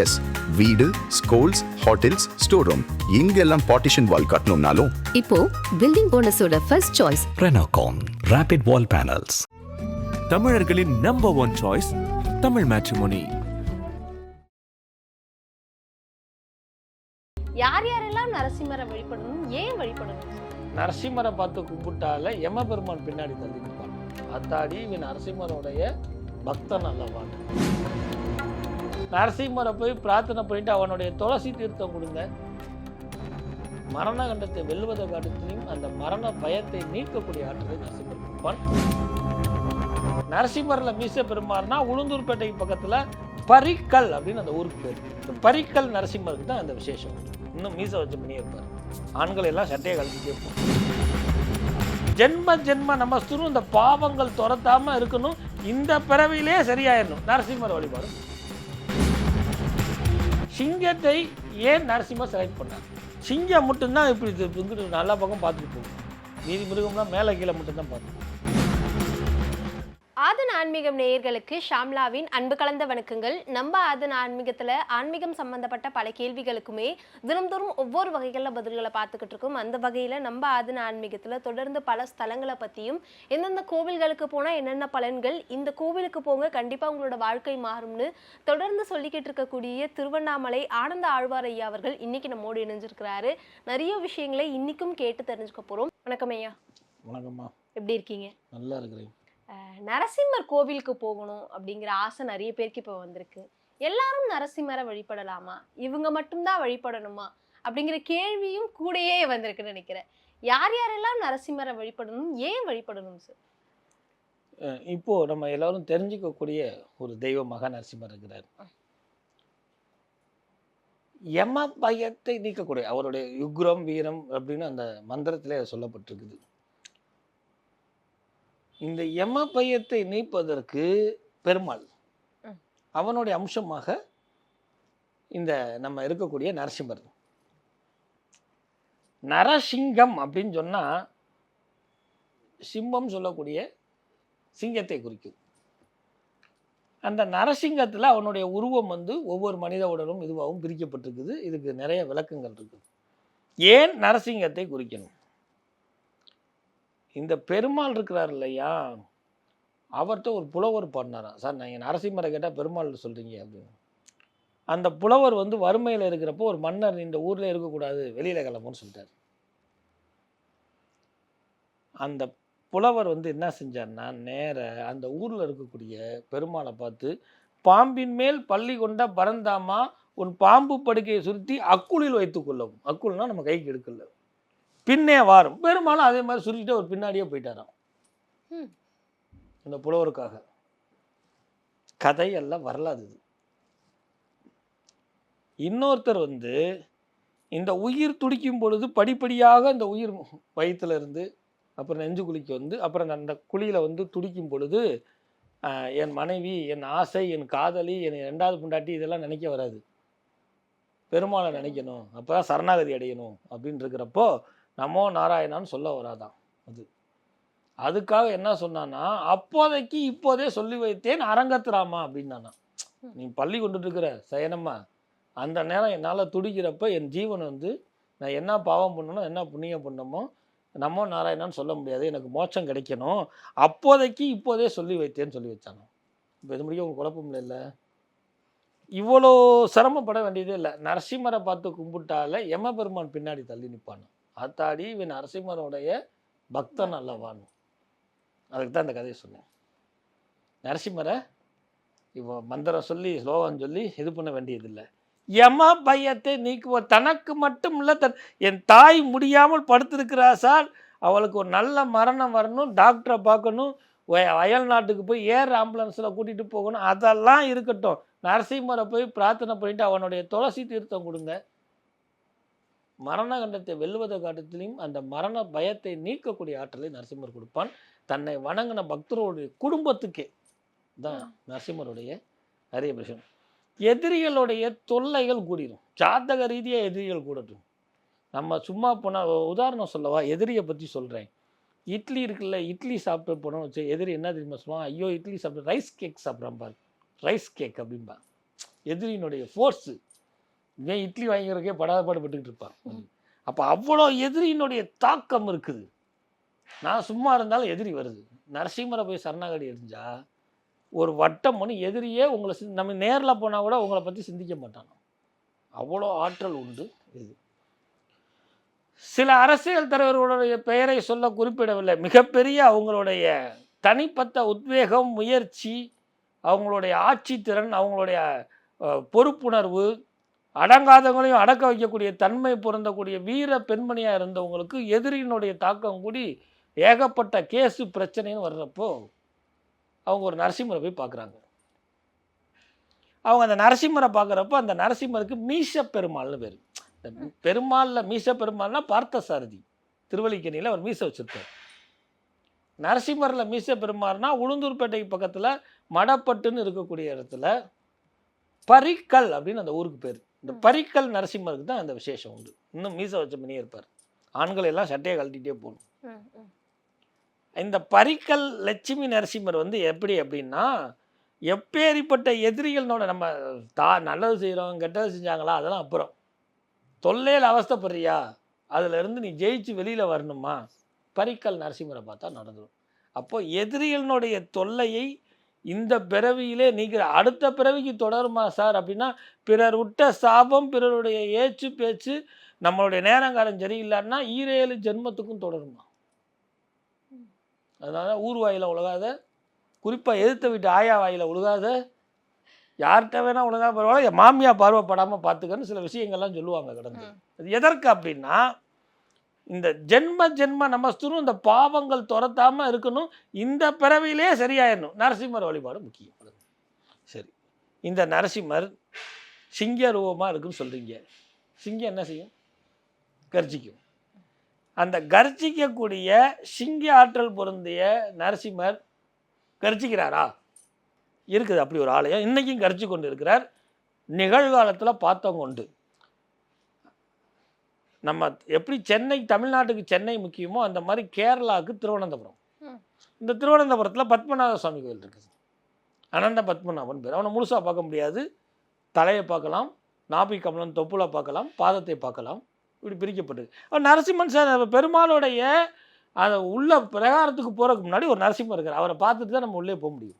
S வீடு schools hotels store room இங்கெல்லாம் partition wall கட்டணும்னாலும். இப்போ building போனஸோட first choice Renocon Rapid Wall Panels. தமிழர்களின் number one choice Tamil matrimony யார் யாரெல்லாம் நரசிம்மரை வழிபடணும் ஏன் வழிபடணும்? நரசிம்மரை பார்த்து கும்பிட்டால யம பெருமான் பின்னாடி தள்ளி நிற்பான் அத்தாடி இவன் நரசிம்மருடைய பக்தன் அல்லவான். நரசிம்மரை போய் பிரார்த்தனை பண்ணிட்டு அவனுடைய துளசி தீர்த்தம் கொடுங்க. மரண கண்டத்தை வெல்வதை காலத்திலையும் அந்த மரண பயத்தை நீக்கக்கூடிய ஆற்றலை நரசிம்மர் கொடுப்பான் நரசிம்மரில் மீச பெருமாறுனா உளுந்தூர்பேட்டைக்கு பக்கத்தில் பரிக்கல் அப்படின்னு அந்த ஊருக்கு பேர். இந்த பரிக்கல் நரசிம்மருக்கு தான் அந்த விசேஷம். இன்னும் மீச வச்சு பண்ணியிருப்பார். ஆண்கள் எல்லாம் சட்டையை கழட்டிட்டே இருப்போம் ஜென்ம ஜென்ம நமஸ்துன்னு இந்த பாவங்கள் துரத்தாம இருக்கணும். இந்த பிறவிலே சரியாயிடணும் நரசிம்மர் வழிபாடு. சிங்கத்தை ஏன் நரசிம்மா செலக்ட் பண்ணார்? சிங்கம் மட்டும்தான் இப்படி இது இங்கிட்டு நல்ல பக்கம் பார்த்துட்டு போகும். மீதி மிருகம்லாம் மேலே கீழே மட்டும்தான் பார்த்துட்டு ஆதன் ஆன்மீகம் நேயர்களுக்கு ஷாம்லாவின் அன்பு கலந்த வணக்கங்கள். நம்ம ஆதன் ஆன்மீகத்துல ஆன்மீகம் சம்பந்தப்பட்ட பல கேள்விகளுக்குமே தினம்தோறும் ஒவ்வொரு வகைகளில் பதில்களை பார்த்துக்கிட்டு இருக்கோம். அந்த வகையில நம்ம ஆதன் ஆன்மீகத்துல தொடர்ந்து பல ஸ்தலங்களை பத்தியும் எந்தெந்த கோவில்களுக்கு போனா என்னென்ன பலன்கள் இந்த கோவிலுக்கு போங்க கண்டிப்பா உங்களோட வாழ்க்கை மாறும்னு தொடர்ந்து சொல்லிக்கிட்டு இருக்கக்கூடிய திருவண்ணாமலை ஆனந்த ஆழ்வார் ஐயா அவர்கள் இன்னைக்கு நம்மோடு இணைஞ்சிருக்கிறாரு. நிறைய விஷயங்களை இன்னைக்கும் கேட்டு தெரிஞ்சுக்க போறோம். வணக்கம் ஐயா. வணக்கம்மா. எப்படி இருக்கீங்க? நல்லா இருக்கிறேன். நரசிம்மர் கோவிலுக்கு போகணும் அப்படிங்கிற ஆசை நிறைய பேருக்கு இப்போ வந்திருக்கு. எல்லாரும் நரசிம்மரை வழிபடலாமா? இவங்க மட்டும்தான் வழிபடணுமா? அப்படிங்கிற கேள்வியும் கூடயே வந்திருக்குன்னு நினைக்கிறேன். யார் யாரெல்லாம் நரசிம்மரை வழிபடணும் ஏன் வழிபடணும் சார் இப்போ நம்ம எல்லாரும் தெரிஞ்சுக்கக்கூடிய ஒரு தெய்வமாக நரசிம்மர் இருக்கிறார். யம பயத்தை நீக்கக்கூடிய அவருடைய யுக்ரம் வீரம் அப்படின்னு அந்த மந்திரத்திலே சொல்லப்பட்டிருக்குது. இந்த யம பயத்தை நீப்பதற்கு பெருமாள். அவனுடைய அம்சமாக இந்த நம்ம இருக்கக்கூடிய நரசிம்மர். நரசிங்கம் அப்படின்னு சொன்னா சிம்மம் சொல்லக்கூடிய சிங்கத்தை குறிக்கும். அந்த நரசிங்கத்துல அவனுடைய உருவம் வந்து ஒவ்வொரு மனித உடலும் இதுவாகவும் பிரிக்கப்பட்டிருக்குது. இதுக்கு நிறைய விளக்கங்கள் இருக்குது. ஏன் நரசிங்கத்தை குறிக்கணும்? இந்த பெருமாள் இருக்கிறார் இல்லையா? அவர்கிட்ட ஒரு புலவர் பாடினாராம். சார் நான் என் நரசிம்மரை கேட்டால் பெருமாள் சொல்கிறீங்க அப்படின்னு அந்த புலவர் வந்து வறுமையில் இருக்கிறப்போ ஒரு மன்னர் இந்த ஊரில் இருக்கக்கூடாது வெளியில் கிளம்புன்னு சொல்லிட்டார். அந்த புலவர் வந்து என்ன செஞ்சார்னா நேர அந்த ஊரில் இருக்கக்கூடிய பெருமாளை பார்த்து பாம்பின் மேல் பள்ளி கொண்ட பரந்தாமா உன் பாம்பு படுக்கையை சுருத்தி அக்குளில் வைத்துக் கொள்ளவும். அக்குள்னா நம்ம கைக்கு எடுக்கல. பின்னே வாரும். பெருமாளும் அதே மாதிரி சுருட்டிட்டு ஒரு பின்னாடியே போயிட்டாராம். ம். இந்த புலவருக்காக. கதை எல்லாம் வரலாது இது. இன்னொருத்தர் வந்து இந்த உயிர் துடிக்கும் பொழுது படிப்படியாக இந்த உயிர் வயிற்றுல இருந்து அப்புறம் நெஞ்சு குழிக்கு வந்து அப்புறம் அந்த குழியில் வந்து துடிக்கும் பொழுது என் மனைவி என் ஆசை என் காதலி என் ரெண்டாவது பொண்டாட்டி இதெல்லாம் நினைக்க வராது. பெருமாளை நினைக்கணும். அப்போ தான் சரணாகதி அடையணும் அப்படின்னு இருக்கிறப்போ நமோ நாராயணான்னு சொல்ல வராதான் அது. அதுக்காக என்ன சொன்னான்னா அப்போதைக்கு இப்போதே சொல்லி வைத்தேன் அரங்கத்துராமா அப்படின்னானா. நீ பள்ளி கொண்டுட்டு இருக்கிற சயனம்மா அந்த நேரம் என்னால் துடிக்கிறப்ப என் ஜீவன் வந்து நான் என்ன பாவம் பண்ணணும் என்ன புண்ணியம் பண்ணமோ நம்ம நாராயணான்னு சொல்ல முடியாது. எனக்கு மோட்சம் கிடைக்கணும். அப்போதைக்கு இப்போதே சொல்லி வைத்தேன்னு சொல்லி வச்சானோ இப்போ இது முடிய உங்களுக்கு குழப்பம் இல்லை இவ்வளோ சிரமப்பட வேண்டியதே இல்லை. நரசிம்மரை பார்த்து கும்பிட்டால யம பெருமான் பின்னாடி தள்ளி நிற்பானோ அத்தாடி இவன் நரசிம்மருடைய பக்தன் அல்லவான்னு. அதுக்கு தான் இந்த கதையை சொன்னேன். நரசிம்மரை இப்போ மந்திரம் சொல்லி ஸ்லோகம் சொல்லி இது பண்ண வேண்டியதில்லை. யம பயத்தை நீக்குவோம் தனக்கு மட்டும் இல்லை தன் என் தாய் முடியாமல் படுத்திருக்கிறா சார். அவளுக்கு ஒரு நல்ல மரணம் வரணும் டாக்டரை பார்க்கணும் வயல் அயல் நாட்டுக்கு போய் ஏர் ஆம்புலன்ஸில் கூட்டிகிட்டு போகணும் அதெல்லாம் இருக்கட்டும். நரசிம்மரை போய் பிரார்த்தனை பண்ணிட்டு அவனுடைய துளசி தீர்த்தம் கொடுங்க. மரண கண்டத்தை வெல்வதை காட்டத்திலையும் அந்த மரண பயத்தை நீக்கக்கூடிய ஆற்றலை நரசிம்மர் கொடுப்பான். தன்னை வணங்கின பக்தருடைய குடும்பத்துக்கே தான் நரசிம்மருடைய அரிய விஷயம் எதிரிகளுடைய தொல்லைகள் கூடிரும். ஜாதக ரீதியாக எதிரிகள் கூடட்டும். நம்ம சும்மா போனால் உதாரணம் சொல்லவா? எதிரியை பற்றி சொல்கிறேன் இட்லி இருக்குல்ல இட்லி சாப்பிட்டு போனோம் வச்சு எதிரி என்ன தெரியுமா சொல்லுவான்? ஐயோ இட்லி சாப்பிட்டு ரைஸ் கேக் சாப்பிட்றான் பாரு. ரைஸ் கேக் அப்படின்பா எதிரியினுடைய ஃபோர்ஸு இவன் இட்லி வாங்கிறதுக்கே படாதபாடுபட்டுக்கிட்டு இருப்பான். அப்போ அவ்வளோ எதிரியினுடைய தாக்கம் இருக்குது. நான் சும்மா இருந்தாலும் எதிரி வருது. நரசிம்மரை போய் சரணாகதி அடைஞ்சா ஒரு வட்டம் ஒன்று எதிரியே உங்களை நம்ம நேரில் போனால் கூட உங்களை பற்றி சிந்திக்க மாட்டானோ. அவ்வளோ ஆற்றல் உண்டு இது. சில அரசியல் தலைவர்களுடைய பெயரை சொல்ல குறிப்பிடவில்லை. மிகப்பெரிய அவங்களுடைய தனிப்பட்ட உத்வேகம் முயற்சி அவங்களுடைய ஆட்சி திறன் அவங்களுடைய பொறுப்புணர்வு அடங்காதவங்களையும் அடக்க வைக்கக்கூடிய தன்மை பொருந்தக்கூடிய வீர பெண்மணியாக இருந்தவங்களுக்கு எதிரியினுடைய தாக்கம் கூடி ஏகப்பட்ட கேஸு பிரச்சனைன்னு வர்றப்போ அவங்க ஒரு நரசிம்மரை போய் பார்க்குறாங்க. அவங்க அந்த நரசிம்மரை பார்க்குறப்போ அந்த நரசிம்மருக்கு மீச பெருமாள்னு பேர். இந்த பெருமாளில் மீச பெருமாள்னா பார்த்த சாரதி அவர் மீச வச்சுருப்பார். நரசிம்மரில் மீச பெருமாள்னா உளுந்தூர்பேட்டைக்கு பக்கத்தில் மடப்பட்டுன்னு இருக்கக்கூடிய இடத்துல பரிக்கல் அப்படின்னு அந்த ஊருக்கு பேர். இந்த பரிக்கல் நரசிம்மருக்கு தான் அந்த விசேஷம் உண்டு. இன்னும் மீச வச்ச மணியே இருப்பார். ஆண்கள் எல்லாம் சட்டையை கழட்டிகிட்டே போகணும். இந்த பரிக்கல் லட்சுமி நரசிம்மர் வந்து எப்படி அப்படின்னா எப்பேரிப்பட்ட எதிரிகளோட நம்ம தா நல்லது செய்கிறோம் கெட்டது செஞ்சாங்களா அதெல்லாம் அப்புறம். தொல்லையில் அவஸ்தைப்படுறியா? அதுல இருந்து நீ ஜெயிச்சு வெளியில் வரணுமா? பரிக்கல் நரசிம்மரை பார்த்தா நடந்துடும் அப்போ எதிரிகளினுடைய தொல்லையை இந்த பிறவியிலே நீக்கிற அடுத்த பிறவிக்கு தொடருமா சார் அப்படின்னா பிறர் விட்ட சாபம் பிறருடைய ஏச்சு பேச்சு நம்மளுடைய நேரங்காலம் சரியில்லைன்னா ஈரேழு ஜென்மத்துக்கும் தொடருமா? அதனால ஊர் வாயில உலகாத குறிப்பாக எதிர்த்த வீட்டு ஆயா வாயில உழுகாத யார்கிட்ட வேணா ஒழுங்கா பரவாயில்ல என் மாமியா பார்வைப்படாமல் பார்த்துக்கன்னு சில விஷயங்கள்லாம் சொல்லுவாங்க கடந்து. அது எதற்கு அப்படின்னா இந்த ஜென்ம ஜென்ம நமஸ்துரும் இந்த பாவங்கள் துரத்தாமல் இருக்கணும். இந்த பிறவியிலே சரியாயிடணும் நரசிம்மர் வழிபாடு முக்கியம். சரி. இந்த நரசிம்மர் சிங்க ரூபமாக இருக்குன்னு சொல்கிறீங்க சிங்கம் என்ன செய்யும்? கர்ஜிக்கும். அந்த கர்ஜிக்கக்கூடிய சிங்க ஆற்றல் பொருந்திய நரசிம்மர் கர்ஜிக்கிறாரா? இருக்குது. அப்படி ஒரு ஆலயம். இன்றைக்கும் கர்ஜி கொண்டு இருக்கிறார் நிகழ்காலத்தில் பார்த்தவங்க உண்டு. நம்ம எப்படி சென்னை தமிழ்நாட்டுக்கு சென்னை முக்கியமோ அந்த மாதிரி கேரளாவுக்கு திருவனந்தபுரம். இந்த திருவனந்தபுரத்தில் பத்மநாப சுவாமி கோயில் இருக்குது. அனந்த பத்மநாபன் பேர். அவனை முழுசாக பார்க்க முடியாது. தலையை பார்க்கலாம் நாபி கமலம் தொப்புளை பார்க்கலாம் பாதத்தை பார்க்கலாம். இப்படி பிரிக்கப்பட்டது. அவர் நரசிம்மன் சார் பெருமாளுடைய அந்த உள்ள பிரகாரத்துக்கு போகிறதுக்கு முன்னாடி ஒரு நரசிம்மர் இருக்கார். அவரை பார்த்துட்டு தான் நம்ம உள்ளே போக முடியும்.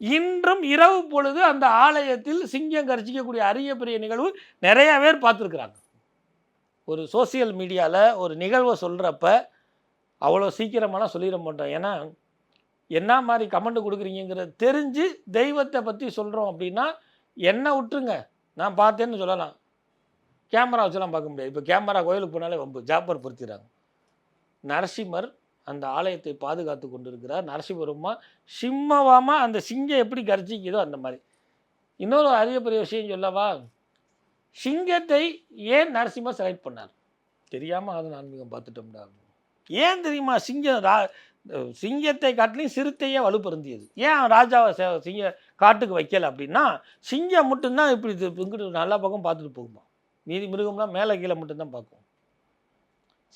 இன்றும் இரவு பொழுது அந்த ஆலயத்தில் சிங்கம் கர்ச்சிக்கக்கூடிய அரிய பெரிய நிகழ்வு நிறைய பேர் பார்த்துருக்குறாங்க. ஒரு சோசியல் மீடியாவில் ஒரு நிகழ்வை சொல்கிறப்ப அவ்வளோ சீக்கிரமாலாம் சொல்லிட மாட்டோம். ஏன்னா என்ன மாதிரி கமெண்ட் கொடுக்குறீங்கிறத தெரிஞ்சு தெய்வத்தை பற்றி சொல்கிறோம் அப்படின்னா என்ன விட்டுருங்க. நான் பார்த்தேன்னு சொல்லலாம். கேமரா வச்சுலாம் பார்க்க முடியாது. இப்போ கேமரா கோயிலுக்கு போனாலே வம்பு. ஜாப்பர் பொருத்திடுறாங்க. நரசிம்மர் அந்த ஆலயத்தை பாதுகாத்து கொண்டிருக்கிறார். நரசிம்மருமா? சிம்மவாமா? அந்த சிங்கம் எப்படி கர்ஜிக்குதோ அந்த மாதிரி. இன்னொரு அரிய பெரிய விஷயம் சொல்லவா? சிங்கத்தை ஏன் நரசிம்மா செலக்ட் பண்ணார்? தெரியாமல் அதை ஆன்மீகம் பார்த்துட்டோம்டா. ஏன் தெரியுமா? சிங்கம் ரா சிங்கத்தை காட்டிலையும் சிறுத்தையே வலுப்பருந்தியது. ஏன் ராஜாவை சே சிங்க காட்டுக்கு வைக்கல அப்படின்னா சிங்கம் மட்டும்தான் இப்படி இங்கிட்டு நல்லா பக்கம் பார்த்துட்டு போகுமா? மீதி மிருகம்லாம் மேலே கீழே மட்டும்தான் பார்க்கும்.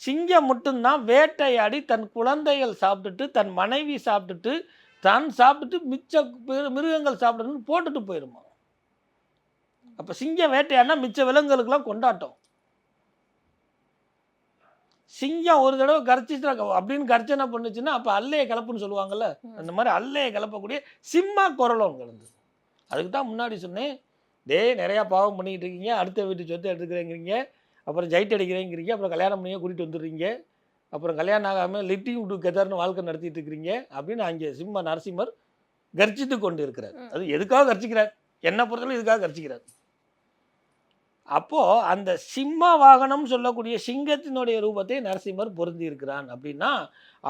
சிங்கம் மட்டும்தான் வேட்டையாடி தன் குழந்தைகள் சாப்பிட்டுட்டு தன் மனைவி சாப்பிட்டுட்டு தான் சாப்பிட்டுட்டு மிச்ச மிருகங்கள் சாப்பிடணும்னு போட்டுட்டு போயிடுமா அப்போ சிங்கம் வேட்டையாடினா மிச்ச விலங்குகளுக்கெல்லாம் கொண்டாட்டம். சிங்கம் ஒரு தடவை கரைச்சிட்டு அப்படின்னு கர்ச்சனை பண்ணுச்சுன்னா அப்போ அல்லையை கலப்புன்னு சொல்லுவாங்கல்ல அந்த மாதிரி அல்லையை கலப்பக்கூடிய சிம்ம குரலும் கிடந்தது அதுக்கு தான் முன்னாடி சொன்னேன் டேய் நிறையா பாவம் பண்ணிக்கிட்டு இருக்கீங்க அடுத்த வீட்டு சொத்தை எடுத்துக்கிறேங்கிறீங்க அப்புறம் ஜைட் அடிக்கிறேங்கிறீங்க அப்புறம் கல்யாணம் பண்ணியே கூட்டிகிட்டு வந்துடுறீங்க அப்புறம் கல்யாணம் ஆகாமல் லிட்டி விட்டு கெதர்னு வாழ்க்கை நடத்திட்டு இருக்கிறீங்க அப்படின்னு அங்கே சிம்ம நரசிம்மர் கர்ஜித்து கொண்டு இருக்கிறார் அது எதுக்காக கர்ச்சிக்கிறார் என்னை பொறுத்தவரை இதுக்காக கர்ச்சிக்கிறார் அப்போ அந்த சிம்ம வாகனம் சொல்லக்கூடிய சிங்கத்தினுடைய ரூபத்தை நரசிம்மர் பொருந்தி இருக்கிறான் அப்படின்னா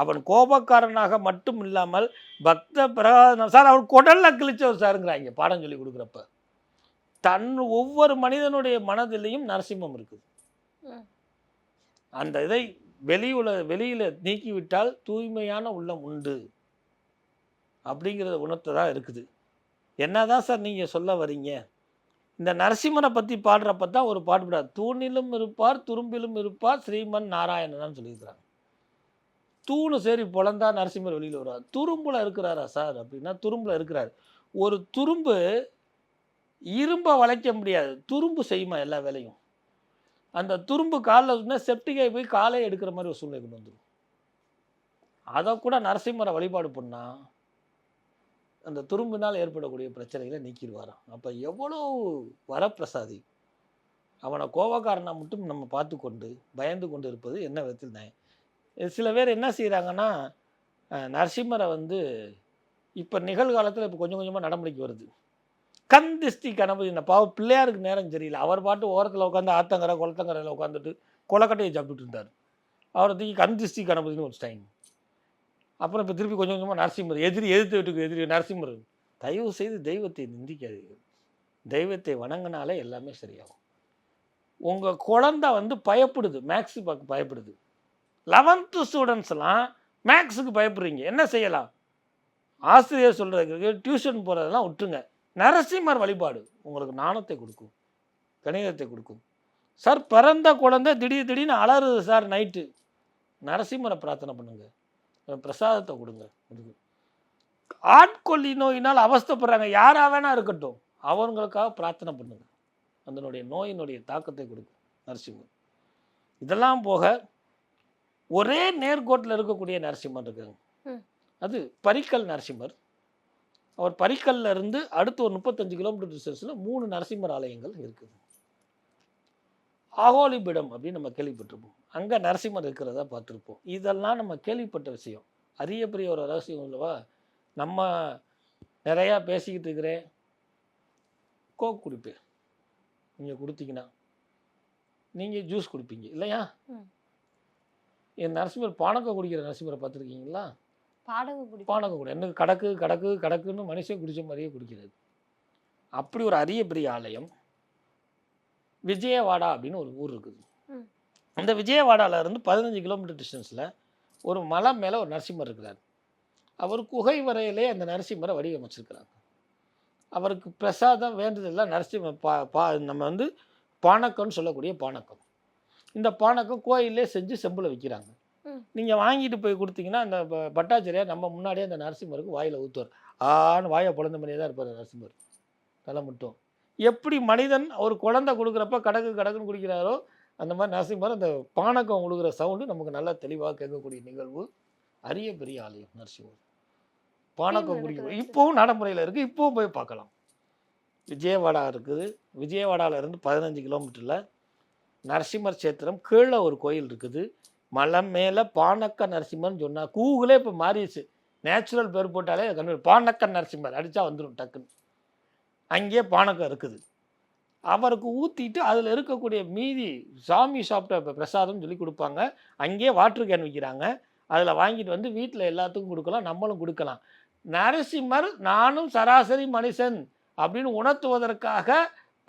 அவன் கோபக்காரனாக மட்டும் இல்லாமல் பக்த பிரகாதம் சார் அவர் குடல்ல கிழிச்சவர் சாருங்கிறாங்க பாடம் சொல்லி கொடுக்குறப்ப. தன் ஒவ்வொரு மனிதனுடைய மனதிலையும் நரசிம்மம் இருக்குது. அந்த இதை வெளியுல வெளியில் நீக்கிவிட்டால் தூய்மையான உள்ளம் உண்டு அப்படிங்கிறத உணர்த்த தான் இருக்குது. என்னதான் சார் நீங்கள் சொல்ல வரீங்க? இந்த நரசிம்மனை பற்றி பாடுறப்ப தான் ஒரு பாட்டு பாடாது தூணிலும் இருப்பார் துரும்பிலும் இருப்பார் ஸ்ரீமன் நாராயணன் சொல்லியிருக்கிறாங்க. தூணு சரி பொழந்தா நரசிம்மர் வெளியில் வருவார். துரும்பில் இருக்கிறாரா சார் அப்படின்னா துரும்பில் இருக்கிறார். ஒரு துரும்பு இரும்பை வளைக்க முடியாது. துரும்பு செய்யுமா எல்லா வேலையும்? அந்த துரும்பு காலில் இருந்தால் செப்டிகை போய் காலை எடுக்கிற மாதிரி ஒரு சூழ்நிலை கொண்டு வந்துடும் அதை கூட நரசிம்மரை வழிபாடு பண்ணால் அந்த துரும்பினால் ஏற்படக்கூடிய பிரச்சனைகளை நீக்கிடுவாராம். அப்போ எவ்வளோ வரப்பிரசாதி அவனை கோபக்காரனை மட்டும் நம்ம பார்த்து கொண்டு பயந்து கொண்டு இருப்பது என்ன விதத்தில் தான் சில பேர் என்ன செய்கிறாங்கன்னா நரசிம்மரை வந்து இப்போ நிகழ்காலத்தில் இப்போ கொஞ்சம் கொஞ்சமாக நடைமுறைக்கு வருது. கண் திஷ்டி கணபதி இந்த பாவ பிள்ளையாருக்கு நேரம் சரியில்லை. அவர் பாட்டு ஓரத்தில் உட்காந்து ஆத்தங்கரை குளத்தங்கரையில் உட்காந்துட்டு கொலக்கட்டையை சாப்பிட்டுட்டு இருந்தார். அவரை தூக்கி கண் திஷ்டி கணபதினு ஒரு ஸ்டைன் அப்புறம் இப்போ திருப்பி கொஞ்சம் கொஞ்சமாக நரசிம்மர் எதிரி எதிர்த்து வீட்டுக்கு எதிரி நரசிம்மர். தயவு செய்து தெய்வத்தை நிந்திக்காதீங்க தெய்வத்தை வணங்கினாலே எல்லாமே சரியாகும். உங்கள் குழந்தை வந்து பயப்படுது மேக்ஸு பார்க்க பயப்படுது. லெவன்த்து ஸ்டூடெண்ட்ஸ்லாம் மேக்ஸுக்கு பயப்படுறீங்க. என்ன செய்யலாம்? ஆசிரியர் சொல்கிறதுக்கு டியூஷன் போகிறதெல்லாம் விட்டுருங்க. நரசிம்மர் வழிபாடு உங்களுக்கு நாணத்தை கொடுக்கும் கணிதத்தை கொடுக்கும். சார் பிறந்த குழந்தை திடீர் திடீர்னு அலறுது சார் நைட்டு நரசிம்மரை பிரார்த்தனை பண்ணுங்கள் பிரசாதத்தை கொடுங்க. கொடுங்க. ஆட்கொல்லி நோயினால் அவஸ்தைப்படுறாங்க. யாரா வேணா இருக்கட்டும். அவங்களுக்காக பிரார்த்தனை பண்ணுங்க. அதனுடைய நோயினுடைய தாக்கத்தை கொடுக்கும். நரசிம்மர் இதெல்லாம் போக ஒரே நேர்கோட்டில் இருக்கக்கூடிய நரசிம்மர் இருக்காங்க. அது பரிக்கல் நரசிம்மர். அவர் பரிக்கல்ல இருந்து அடுத்து ஒரு முப்பத்தஞ்சு கிலோமீட்டர் டிஸ்டன்ஸில் மூணு நரசிம்மர் ஆலயங்கள் இருக்குது. அகோலிபிடம் அப்படின்னு நம்ம கேள்விப்பட்டிருப்போம். அங்கே நரசிம்மர் இருக்கிறதா பார்த்துருப்போம். இதெல்லாம் நம்ம கேள்விப்பட்ட விஷயம். அரிய பெரிய ஒரு ரகசியம் இல்லவா? நம்ம நிறையா பேசிக்கிட்டு இருக்கிறேன். கோக் குடிப்பேன். நீங்கள் கொடுத்தீங்கன்னா நீங்கள் ஜூஸ் குடிப்பீங்க. இல்லையா. என் நரசிம்மர் பானக்கம் குடிக்கிற நரசிம்மரை பார்த்துருக்கீங்களா? பாடகம் குடி பானகம் குடி என்ன கடக்கு கடக்கு கடக்குன்னு மனுஷன் குடிச்ச மாதிரியே குடிக்கிறது. அப்படி ஒரு அரிய பெரிய ஆலயம். விஜயவாடா அப்படின்னு ஒரு ஊர் இருக்குது. அந்த விஜயவாடால இருந்து பதினஞ்சு கிலோமீட்டர் டிஸ்டன்ஸில் ஒரு மலை மேலே ஒரு நரசிம்மர் இருக்கிறார். அவர் குகை வரையிலே அந்த நரசிம்மரை வடிவமைச்சிருக்கிறாங்க. அவருக்கு பிரசாதம் வேண்டதெல்லாம் நரசிம்ம பா பா நம்ம வந்து பானக்கம்னு சொல்லக்கூடிய பானக்கம். இந்த பானக்கம் கோயிலே செஞ்சு செம்பில் விற்கிறாங்க. நீங்கள் வாங்கிட்டு போய் கொடுத்தீங்கன்னா அந்த பட்டாச்சாரியார் நம்ம முன்னாடியே அந்த நரசிம்மருக்கு வாயில் ஊற்றுவார் ஆன்னு வாயை பிறந்த மாதிரியே தான் இருப்பார் நரசிம்மர். தலை மட்டும். எப்படி மனிதன் ஒரு குழந்தை கொடுக்குறப்ப கடக்கு கடக்குன்னு குடிக்கிறாரோ அந்த மாதிரி நரசிம்மர் அந்த பானக்கம் கொடுக்குற சவுண்டு நமக்கு நல்லா தெளிவாக கேட்கக்கூடிய நிகழ்வு. அரிய பெரிய ஆலயம் நரசிம்மர். பானக்கம். குடிக்கும் இப்போவும் நடைமுறையில் இருக்குது இப்போவும் போய் பார்க்கலாம். விஜயவாடா இருக்குது. விஜயவாடால இருந்து பதினஞ்சு கிலோமீட்டரில் நரசிம்மர் சேத்திரம் கீழே ஒரு கோயில் இருக்குது. மலை மேலே பானக்க நரசிம்மர்னு சொன்னா கூகுளே இப்போ மாறிடுச்சு. நேச்சுரல் பேர் போட்டாலே கண்டு பானக்க நரசிம்மர். அடித்தா வந்துடும் டக்குன்னு. அங்கேயே பானக்கம் இருக்குது. அவருக்கு ஊற்றிட்டு அதில் இருக்கக்கூடிய மீதி சாமி சாப்பிட்ட பிரசாதம் சொல்லி கொடுப்பாங்க. அங்கேயே வாட்டர் கேன் விற்கிறாங்க அதில் வாங்கிட்டு வந்து வீட்டில் எல்லாத்துக்கும் கொடுக்கலாம் நம்மளும் கொடுக்கலாம். நரசிம்மர் நானும் சராசரி மனுஷன் அப்படின்னு உணர்த்துவதற்காக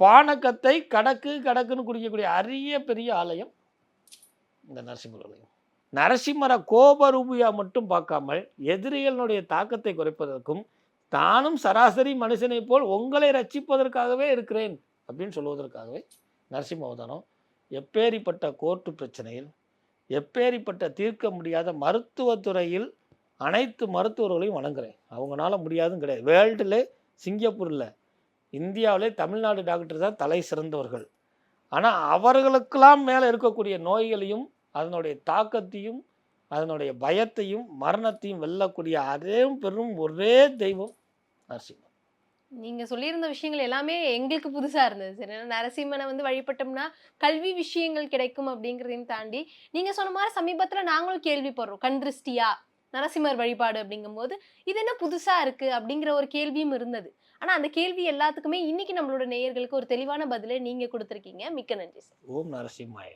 பானக்கத்தை கடக்கு கடக்குன்னு குடிக்கக்கூடிய அரிய பெரிய ஆலயம் இந்த நரசிம்மர் ஆலயம். நரசிம்மரை கோபரூபியா மட்டும் பார்க்காமல் எதிரிகளுடைய தாக்கத்தை குறைப்பதற்கும் தானும் சராசரி மனுஷனைப் போல் உங்களை ரட்சிப்பதற்காகவே இருக்கிறேன் அப்படின்னு சொல்வதற்காகவே நரசிம்ம அவதானம் எப்பேரிப்பட்ட கோர்ட்டு பிரச்சனையில் எப்பேரிப்பட்ட தீர்க்க முடியாத மருத்துவத்துறையில் அனைத்து மருத்துவர்களையும் வணங்குறேன். அவங்களால முடியாதும் கிடையாது. வேர்ல்டில் சிங்கப்பூரில் இந்தியாவிலே தமிழ்நாடு டாக்டர் தான் தலை சிறந்தவர்கள். ஆனால் அவர்களுக்கெல்லாம் மேலே இருக்கக்கூடிய நோய்களையும் அதனுடைய தாக்கத்தையும் அதனுடைய பயத்தையும் மரணத்தையும் வெல்லக்கூடிய அதே பெரும் ஒரே தெய்வம் நரசிம்மர் நீங்க சொல்லியிருந்த விஷயங்கள் எல்லாமே எங்களுக்கு புதுசா இருந்தது. சரி நரசிம்மனை வந்து வழிபட்டோம்னா கல்வி விஷயங்கள் கிடைக்கும் அப்படிங்கறதையும் தாண்டி நீங்க சொன்ன மாதிரி சமீபத்துல நாங்களும் கேள்விப்படுறோம். கண் திருஷ்டியா நரசிம்மர் வழிபாடு அப்படிங்கும்போது இது என்ன புதுசா இருக்கு அப்படிங்கிற ஒரு கேள்வியும் இருந்தது. ஆனா அந்த கேள்வி எல்லாத்துக்குமே இன்னைக்கு நம்மளோட நேயர்களுக்கு ஒரு தெளிவான பதிலை நீங்க கொடுத்துருக்கீங்க. மிக்க நன்றி சார். ஓம் நரசிம்மாய.